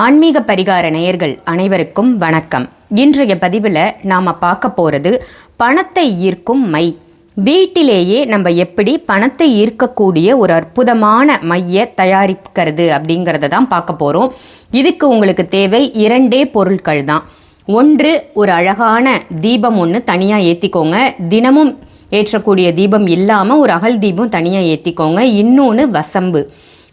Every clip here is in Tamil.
ஆன்மீக பரிகார நேயர்கள் அனைவருக்கும் வணக்கம். இன்றைய பதிவில் நாம் பார்க்க போகிறது பணத்தை ஈர்க்கும் மை. வீட்டிலேயே நம்ம எப்படி பணத்தை ஈர்க்கக்கூடிய ஒரு அற்புதமான மைய தயாரிக்கிறது அப்படிங்கிறத தான் பார்க்க போகிறோம் இதுக்கு உங்களுக்கு தேவை இரண்டே பொருட்கள் தான். ஒன்று ஒரு அழகான தீபம் ஒன்று தனியாக ஏற்றிக்கோங்க தினமும் ஏற்றக்கூடிய தீபம் இல்லாமல் ஒரு அகல் தீபம் தனியாக ஏற்றிக்கோங்க இன்னொன்று வசம்பு.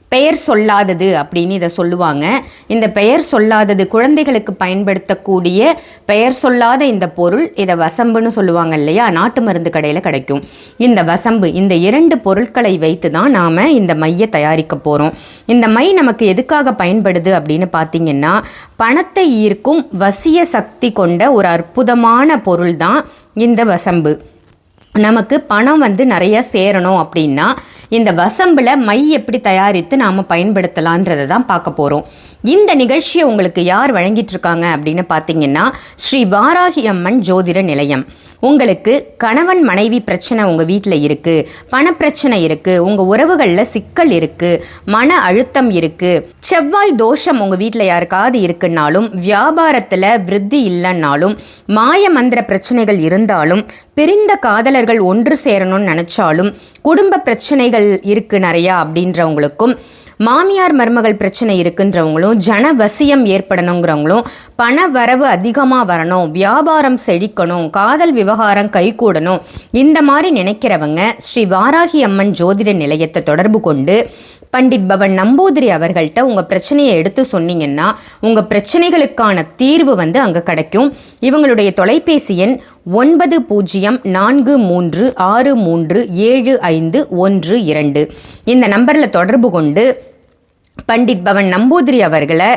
பெயர் சொல்லாதது அப்படின்னு இதை சொல்லுவாங்க. இந்த பெயர் சொல்லாதது குழந்தைகளுக்கு பயன்படுத்தக்கூடிய பெயர் சொல்லாத இந்த பொருள் இதை வசம்புன்னு சொல்லுவாங்க இல்லையா? நாட்டு மருந்து கடையில் கிடைக்கும். இந்த வசம்பு இந்த இரண்டு பொருட்களை வைத்து தான் நாம் இந்த மையை தயாரிக்க போகிறோம் இந்த மை நமக்கு எதுக்காக பயன்படுது அப்படின்னு பார்த்தீங்கன்னா பணத்தை ஈர்க்கும் வசிய சக்தி கொண்ட ஒரு அற்புதமான பொருள் தான் இந்த வசம்பு. நமக்கு பணம் வந்து நிறைய சேரணும் அப்படின்னா இந்த வசம்பில் மை எப்படி தயாரித்து நாம் பயன்படுத்தலான்றதை தான் பார்க்க போகிறோம் இந்த நிகழ்ச்சியை உங்களுக்கு யார் வழங்கிட்டு இருக்காங்க அப்படின்னு பார்த்தீங்கன்னா ஸ்ரீ வாராகி அம்மன் ஜோதிட நிலையம். உங்களுக்கு கணவன் மனைவி பிரச்சனை உங்கள் வீட்டில் இருக்குது பணப்பிரச்சனை இருக்குது உங்கள் உறவுகளில் சிக்கல் இருக்குது மன அழுத்தம் இருக்குது செவ்வாய் தோஷம் உங்கள் வீட்டில் யாருக்காவது இருக்குன்னாலும் வியாபாரத்தில் விருத்தி இல்லைன்னாலும் மாய மந்திர பிரச்சனைகள் இருந்தாலும் பிரிந்த காதலர்கள் ஒன்று சேரணும்னு நினச்சாலும் குடும்ப பிரச்சனைகள் இருக்குது நிறையா அப்படின்றவங்களுக்கும் மாமியார் மருமகள் பிரச்சனை இருக்குன்றவங்களும் ஜன வசியம் ஏற்படணுங்கிறவங்களும் பண வரவு அதிகமாக வரணும் வியாபாரம் செழிக்கணும் காதல் விவகாரம் கைகூடணும் இந்த மாதிரி நினைக்கிறவங்க ஸ்ரீ வாராகி அம்மன் ஜோதிட நிலையத்தை தொடர்பு கொண்டு பண்டிட் பவன் நம்பூதிரி அவர்கள்ட்ட உங்கள் பிரச்சனையை எடுத்து சொன்னீங்கன்னா உங்கள் பிரச்சனைகளுக்கான தீர்வு வந்து அங்கே கிடைக்கும். இவங்களுடைய தொலைபேசி எண் ஒன்பது பூஜ்ஜியம் நான்கு மூன்று ஆறு மூன்று ஏழு ஐந்து ஒன்று இரண்டு. இந்த நம்பரில் தொடர்பு கொண்டு பண்டிட் பவன் நம்பூதிரி அவர்களை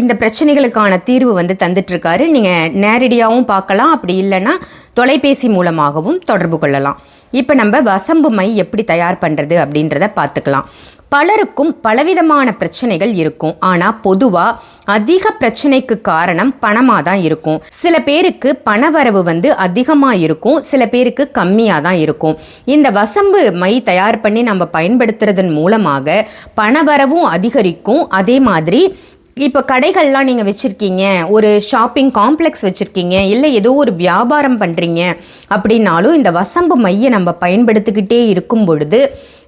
இந்த பிரச்சனைகளுக்கான தீர்வு வந்து தந்துட்டுருக்காரு. நீங்கள் நேரடியாகவும் பார்க்கலாம். அப்படி இல்லைன்னா தொலைபேசி மூலமாகவும் தொடர்பு கொள்ளலாம். இப்போ நம்ம வசம்பு மை எப்படி தயார் பண்ணுறது அப்படின்றத பார்த்துக்கலாம். பலருக்கும் பலவிதமான பிரச்சனைகள் இருக்கும். ஆனால் பொதுவாக அதிக பிரச்சனைக்கு காரணம் பணமாக தான் இருக்கும். சில பேருக்கு பணவரவு வந்து அதிகமாக இருக்கும். சில பேருக்கு கம்மியாக தான் இருக்கும். இந்த வசம்பு மை தயார் பண்ணி நம்ம பயன்படுத்துறதன் மூலமாக பணவரவும் அதிகரிக்கும். அதே மாதிரி இப்போ கடைகள்லாம் நீங்கள் வச்சுருக்கீங்க ஒரு ஷாப்பிங் காம்ப்ளெக்ஸ் வச்சுருக்கீங்க இல்லை ஏதோ ஒரு வியாபாரம் பண்ணுறீங்க அப்படின்னாலும் இந்த வசம்பு மையை நம்ம பயன்படுத்திக்கிட்டே இருக்கும் பொழுது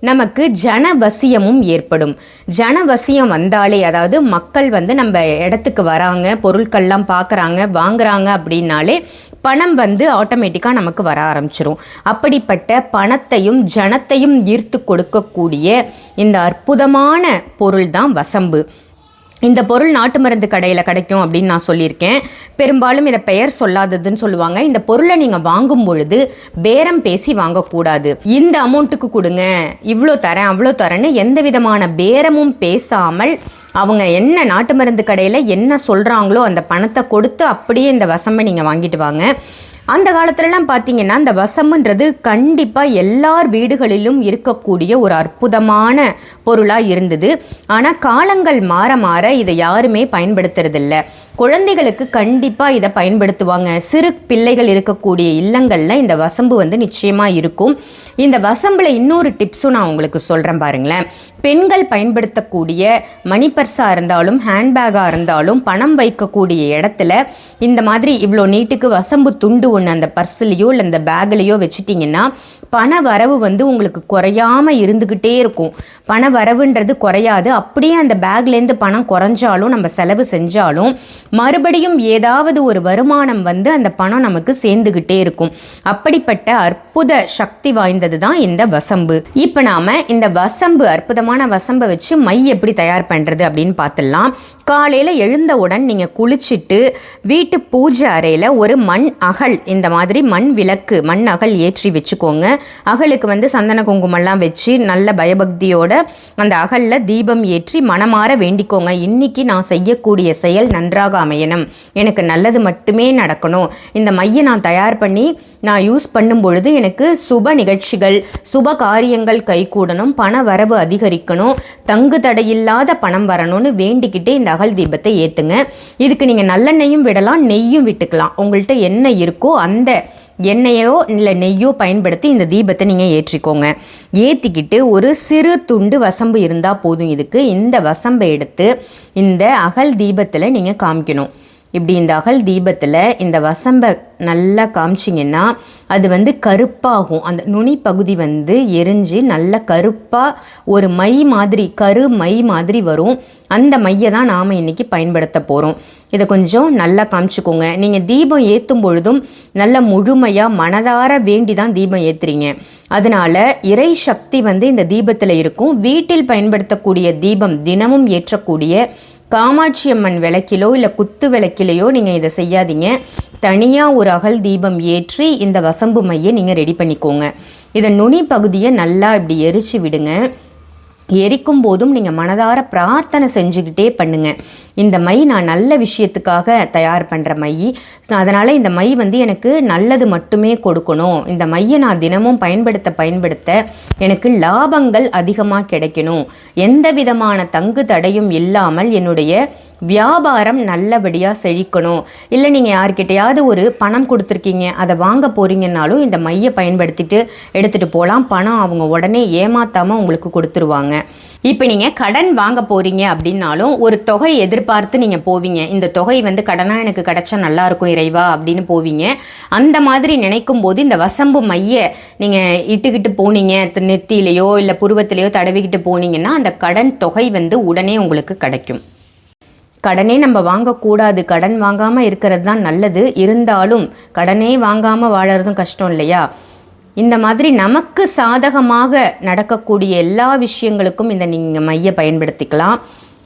நமக்கு ஜனவசியமும் ஏற்படும். ஜனவசியம் வந்தாலே அதாவது மக்கள் வந்து நம்ம இடத்துக்கு வராங்க பொருட்கள்லாம் பார்க்குறாங்க வாங்குறாங்க அப்படின்னாலே பணம் வந்து ஆட்டோமேட்டிக்காக நமக்கு வர ஆரம்பிச்சிரும். அப்படிப்பட்ட பணத்தையும் ஜனத்தையும் ஈர்த்து கொடுக்கக்கூடிய இந்த அற்புதமான பொருள் தான் வசம்பு. இந்த பொருள் நாட்டு மருந்து கடையில் கிடைக்கும் அப்படின்னு நான் சொல்லியிருக்கேன். பெரும்பாலும் இதை பெயர் சொல்லாததுன்னு சொல்லுவாங்க. இந்த பொருளை நீங்கள் வாங்கும் பொழுது பேரம் பேசி வாங்கக்கூடாது. இந்த அமௌண்ட்டுக்கு கொடுங்க. இவ்வளோ தரேன் அவ்வளோ தரேன்னு எந்த விதமான பேரமும் பேசாமல் அவங்க என்ன நாட்டு மருந்து கடையில் என்ன சொல்கிறாங்களோ அந்த பணத்தை கொடுத்து அப்படியே இந்த வசம்பை நீங்கள் வாங்கிட்டு வாங்க. அந்த காலத்துலலாம் பார்த்தீங்கன்னா அந்த வசம்புன்றது கண்டிப்பாக எல்லார் வீடுகளிலும் இருக்கக்கூடிய ஒரு அற்புதமான பொருளாக இருந்தது. ஆனால் காலங்கள் மாற மாற இதை யாருமே பயன்படுத்துறதில்ல. குழந்தைகளுக்கு கண்டிப்பாக இதை பயன்படுத்துவாங்க. சிறு பிள்ளைகள் இருக்கக்கூடிய இல்லங்களில் இந்த வசம்பு வந்து நிச்சயமாக இருக்கும். இந்த வசம்பில் இன்னொரு டிப்ஸும் நான் உங்களுக்கு சொல்கிறேன் பாருங்களேன். பெண்கள் பயன்படுத்தக்கூடிய மணி பர்ஸாக இருந்தாலும் ஹேண்ட்பேக்காக இருந்தாலும் பணம் வைக்கக்கூடிய இடத்துல இந்த மாதிரி இவ்வளோ நீட்டுக்கு வசம்பு துண்டு ஒன்று அந்த பர்ஸ்லேயோ இல்லை அந்த பேக்லேயோ வச்சுட்டிங்கன்னா பண வரவு வந்து உங்களுக்கு குறையாம இருந்துக்கிட்டே இருக்கும். பண வரவுன்றது குறையாது. அப்படியே அந்த பேக்லேருந்து பணம் குறைஞ்சாலும் நம்ம செலவு செஞ்சாலும் மறுபடியும் ஏதாவது ஒரு வருமானம் வந்து அந்த பணம் நமக்கு சேர்ந்துக்கிட்டே இருக்கும். அப்படிப்பட்ட அற்புத சக்தி வாய்ந்தது தான் இந்த வசம்பு. இப்போ நாம் இந்த வசம்பு அற்புதமான வசம்பை வச்சு மை எப்படி தயார் பண்ணுறது அப்படின்னு பார்த்துடலாம் காலையில் எழுந்தவுடன் நீங்கள் குளிச்சுட்டு வீட்டு பூஜை அறையில் ஒரு மண் அகல் இந்த மாதிரி மண் விளக்கு மண் அகல் ஏற்றி வச்சுக்கோங்க. அகலுக்கு வந்து சந்தன குங்குமம்லாம் வச்சு நல்ல பயபக்தியோட அந்த அகலில் தீபம் ஏற்றி மனமாற வேண்டிக்கோங்க. இன்னைக்கு நான் செய்யக்கூடிய செயல் நன்றாக அமையணும். எனக்கு நல்லது மட்டுமே நடக்கணும். இந்த மையை நான் தயார் பண்ணி நான் யூஸ் பண்ணும் பொழுது எனக்கு சுப நிகழ்ச்சிகள் சுப காரியங்கள் கைகூடணும் பண வரவு அதிகரிக்கணும் தங்கு தடையில்லாத பணம் வரணும்னு வேண்டிக்கிட்டே இந்த அகல் தீபத்தை ஏற்றுங்க இதுக்கு நீங்கள் நல்லெண்ணெயும் விடலாம் நெய்யும் விட்டுக்கலாம். உங்கள்கிட்ட என்ன இருக்கோ அந்த எண்ணெயோ இல்லை நெய்யோ பயன்படுத்தி இந்த தீபத்தை நீங்கள் ஏற்றிக்கோங்க. ஏற்றிக்கிட்டு ஒரு சிறு துண்டு வசம்பு இருந்தால் போதும். இதுக்கு இந்த வசம்பை எடுத்து இந்த அகல் தீபத்தில் நீங்கள் காமிக்கணும். இப்படி இந்த அகல் தீபத்தில் இந்த வசம்பை நல்லா காமிச்சிங்கன்னா அது வந்து கருப்பாகும். அந்த நுனி பகுதி வந்து எரிஞ்சு நல்ல கருப்பாக ஒரு மை மாதிரி கரு மை மாதிரி வரும். அந்த மையை தான் நாம் இன்றைக்கி பயன்படுத்த போகிறோம் இதை கொஞ்சம் நல்லா காமிச்சுக்கோங்க. நீங்கள் தீபம் ஏற்றும் பொழுதும் நல்ல முழுமையாக மனதார வேண்டி தான் தீபம் ஏற்றுறீங்க அதனால் இறை சக்தி வந்து இந்த தீபத்தில் இருக்கும். வீட்டில் பயன்படுத்தக்கூடிய தீபம் தினமும் ஏற்றக்கூடிய காமாட்சி அம்மன் விளக்கிலோ இல்லை குத்து விளக்கிலையோ நீங்கள் இதை செய்யாதீங்க. தனியாக ஒரு அகல் தீபம் ஏற்றி இந்த வசம்பு மையை நீங்கள் ரெடி பண்ணிக்கோங்க. இதை நுனி பகுதியை நல்லா இப்படி எரிச்சு விடுங்க. எரிக்கும் போதும் நீங்கள் மனதார பிரார்த்தனை செஞ்சுக்கிட்டே பண்ணுங்கள் இந்த மை நான் நல்ல விஷயத்துக்காக தயார் பண்ணுற மை. அதனால் இந்த மை வந்து எனக்கு நல்லது மட்டுமே கொடுக்கணும். இந்த மையை நான் தினமும் பயன்படுத்த பயன்படுத்த எனக்கு லாபங்கள் அதிகமாக கிடைக்கணும். எந்த விதமான தங்கு தடையும் இல்லாமல் என்னுடைய வியாபாரம் நல்லபடியாக செழிக்கணும். இல்லை நீங்கள் யார்கிட்டையாவது ஒரு பணம் கொடுத்துருக்கீங்க அதை வாங்க போகிறீங்கன்னாலும் இந்த மையை பயன்படுத்திட்டு எடுத்துகிட்டு போகலாம் பணம் அவங்க உடனே ஏமாத்தாமல் உங்களுக்கு கொடுத்துருவாங்க. இப்போ நீங்கள் கடன் வாங்க போகிறீங்க அப்படின்னாலும் ஒரு தொகை எதிர்பார்த்து நீங்கள் போவீங்க. இந்த தொகை வந்து கடனாக எனக்கு கிடைச்சா நல்லாயிருக்கும் இறைவா அப்படின்னு போவீங்க. அந்த மாதிரி நினைக்கும் போது இந்த வசம்பு மைய நீங்கள் இட்டுக்கிட்டு போனீங்க நெத்தியிலையோ இல்லை புருவத்திலையோ தடவிக்கிட்டு போனீங்கன்னா அந்த கடன் தொகை வந்து உடனே உங்களுக்கு கிடைக்கும். கடனே நம்ம வாங்கக்கூடாது. கடன் வாங்காமல் இருக்கிறது தான் நல்லது. இருந்தாலும் கடனே வாங்காமல் வாழறதும் கஷ்டம் இல்லையா? இந்த மாதிரி நமக்கு சாதகமாக நடக்கக்கூடிய எல்லா விஷயங்களுக்கும் இந்த நீங்கள் மைய பயன்படுத்திக்கலாம்.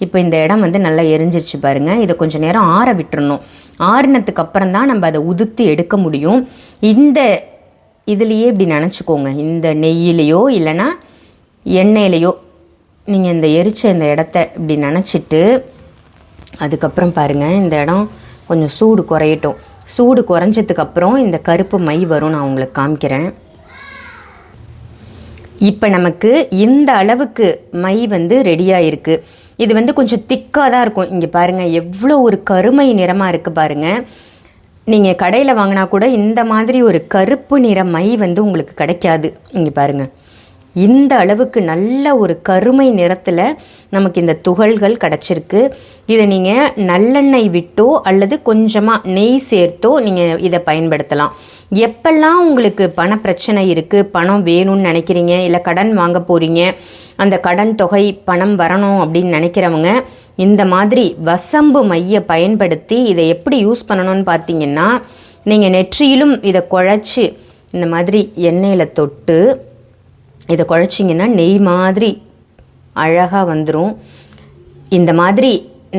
இப்போ இந்த இடம் வந்து நல்லா எரிஞ்சிருச்சு பாருங்கள் இதை கொஞ்சம் நேரம் ஆற விட்டுறணும். ஆறினத்துக்கு அப்புறம் தான் நம்ம அதை உதுத்து எடுக்க முடியும். இந்த இதுலேயே இப்படி நினச்சிக்கோங்க. இந்த நெய்யிலையோ இல்லைன்னா எண்ணெயிலையோ நீங்கள் இந்த எரிச்ச இந்த இடத்த இப்படி நினச்சிட்டு அதுக்கப்புறம் பாருங்கள் இந்த இடம் கொஞ்சம் சூடு குறையட்டும். சூடு குறைஞ்சதுக்கப்புறம் இந்த கருப்பு மை வரும் நான் உங்களுக்கு காமிக்கிறேன். இப்போ நமக்கு இந்த அளவுக்கு மை வந்து ரெடியாக இருக்குது இது வந்து கொஞ்சம் திக்காக தான் இருக்கும். இங்கே பாருங்கள் எவ்வளோ ஒரு கருமை நிறமாக இருக்குது பாருங்கள் நீங்கள் கடையில் வாங்கினா கூட இந்த மாதிரி ஒரு கருப்பு நிற மை வந்து உங்களுக்கு கிடைக்காது. இங்கே பாருங்கள் இந்த அளவுக்கு நல்ல ஒரு கருமை நிறத்தில் நமக்கு இந்த துகள்கள் கிடச்சிருக்கு. இதை நீங்கள் நல்லெண்ணெய் விட்டோ அல்லது கொஞ்சமாக நெய் சேர்த்தோ நீங்கள் இதை பயன்படுத்தலாம். எப்பெல்லாம் உங்களுக்கு பண பிரச்சனை இருக்குது பணம் வேணும்னு நினைக்கிறீங்க இல்லை கடன் வாங்க போகிறீங்க அந்த கடன் தொகை பணம் வரணும் அப்படின்னு நினைக்கிறவங்க இந்த மாதிரி வசம்பு மைய பயன்படுத்தி இதை எப்படி யூஸ் பண்ணணும்னு பார்த்தீங்கன்னா நீங்கள் நெற்றியிலும் இதை குழச்சி இந்த மாதிரி எண்ணெயில் தொட்டு இதை குழச்சிங்கன்னா நெய் மாதிரி அழகாக வந்துடும் இந்த மாதிரி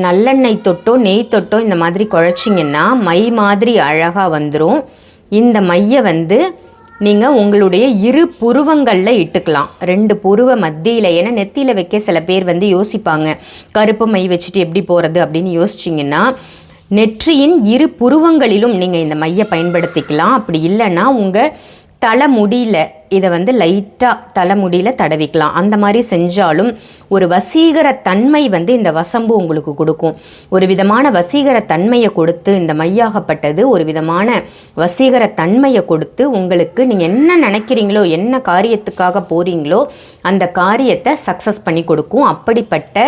நல்லெண்ணெய் தொட்டோ நெய் தொட்டோ இந்த மாதிரி குழச்சிங்கன்னா மை மாதிரி அழகாக வந்துடும் இந்த மையை வந்து நீங்கள் உங்களுடைய இரு புருவங்களில் இட்டுக்கலாம். ரெண்டு புருவ மத்தியில் ஏன்னா நெத்தியில் வைக்க சில பேர் வந்து யோசிப்பாங்க. கருப்பு மை வச்சுட்டு எப்படி போகிறது அப்படின்னு யோசிச்சிங்கன்னா நெற்றியின் இரு புருவங்களிலும் நீங்கள் இந்த மையை பயன்படுத்திக்கலாம். அப்படி இல்லைன்னா உங்கள் தலைமுடியில் இதை வந்து லைட்டாக தலைமுடியில் தடவிக்கலாம். அந்த மாதிரி செஞ்சாலும் ஒரு வசீகர தன்மை வந்து இந்த வசம்பு உங்களுக்கு கொடுக்கும். ஒரு விதமான வசீகர தன்மையை கொடுத்து இந்த மையாகப்பட்டது ஒரு விதமான வசீகர தன்மையை கொடுத்து உங்களுக்கு நீங்கள் என்ன நினைக்கிறீங்களோ என்ன காரியத்துக்காக போகிறீங்களோ அந்த காரியத்தை சக்ஸஸ் பண்ணி கொடுக்கும். அப்படிப்பட்ட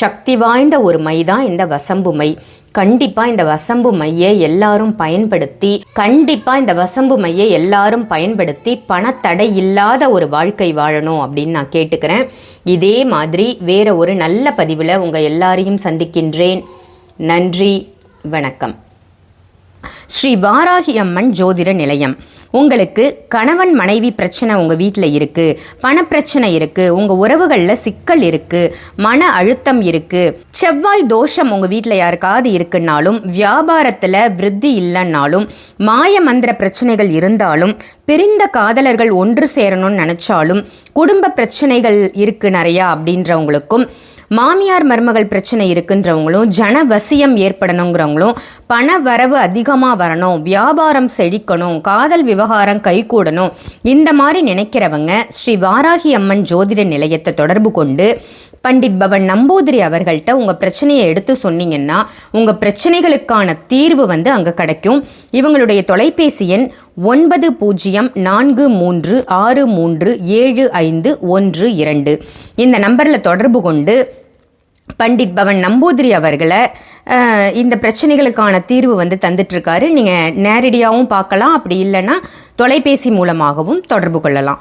சக்தி வாய்ந்த ஒரு மை தான் இந்த வசம்பு மை. கண்டிப்பாக இந்த வசம்பு மையை எல்லாரும் பயன்படுத்தி கண்டிப்பாக இந்த வசம்பு மையை எல்லாரும் பயன்படுத்தி பணத்தடை இல்லாத ஒரு வாழ்க்கை வாழணும் அப்படின்னு நான் கேட்டுக்கிறேன். இதே மாதிரி வேற ஒரு நல்ல பதிவில் உங்கள் எல்லாரையும் சந்திக்கின்றேன். நன்றி வணக்கம். ஸ்ரீ வாராகி அம்மன் ஜோதிட நிலையம். உங்களுக்கு கணவன் மனைவி பிரச்சனை உங்கள் வீட்டில் இருக்குது பணப்பிரச்சனை இருக்குது உங்கள் உறவுகளில் சிக்கல் இருக்குது மன அழுத்தம் இருக்குது செவ்வாய் தோஷம் உங்கள் வீட்டில் யாருக்காவது இருக்குன்னாலும் வியாபாரத்தில் விருத்தி இல்லைன்னாலும் மாய மந்திர பிரச்சனைகள் இருந்தாலும் பிரிந்த காதலர்கள் ஒன்று சேரணும்னு நினச்சாலும் குடும்ப பிரச்சனைகள் இருக்குது நிறையா அப்படின்றவங்களுக்கும் மாமியார் மருமகள் பிரச்சனை இருக்குன்றவங்களும் ஜன வசியம் ஏற்படணுங்கிறவங்களும் பண வரவு அதிகமாக வரணும் வியாபாரம் செழிக்கணும் காதல் விவகாரம் கைகூடணும் இந்த மாதிரி நினைக்கிறவங்க ஸ்ரீ வாராகி அம்மன் ஜோதிட நிலையத்தை தொடர்பு கொண்டு பண்டிட் பவன் நம்பூதிரி அவர்கள்ட்ட உங்கள் பிரச்சனையை எடுத்து சொன்னீங்கன்னா உங்கள் பிரச்சனைகளுக்கான தீர்வு வந்து அங்கே கிடைக்கும். இவங்களுடைய தொலைபேசி எண் ஒன்பது பூஜ்ஜியம் நான்கு மூன்று ஆறு மூன்று ஏழு ஐந்து ஒன்று இரண்டு. இந்த நம்பரில் தொடர்பு கொண்டு பண்டிட் பவன் நம்பூதிரி அவர்களை இந்த பிரச்சனைகளுக்கான தீர்வு வந்து தந்துட்டுருக்காரு. நீங்கள் நேரடியாகவும் பார்க்கலாம். அப்படி இல்லைன்னா தொலைபேசி மூலமாகவும் தொடர்பு கொள்ளலாம்.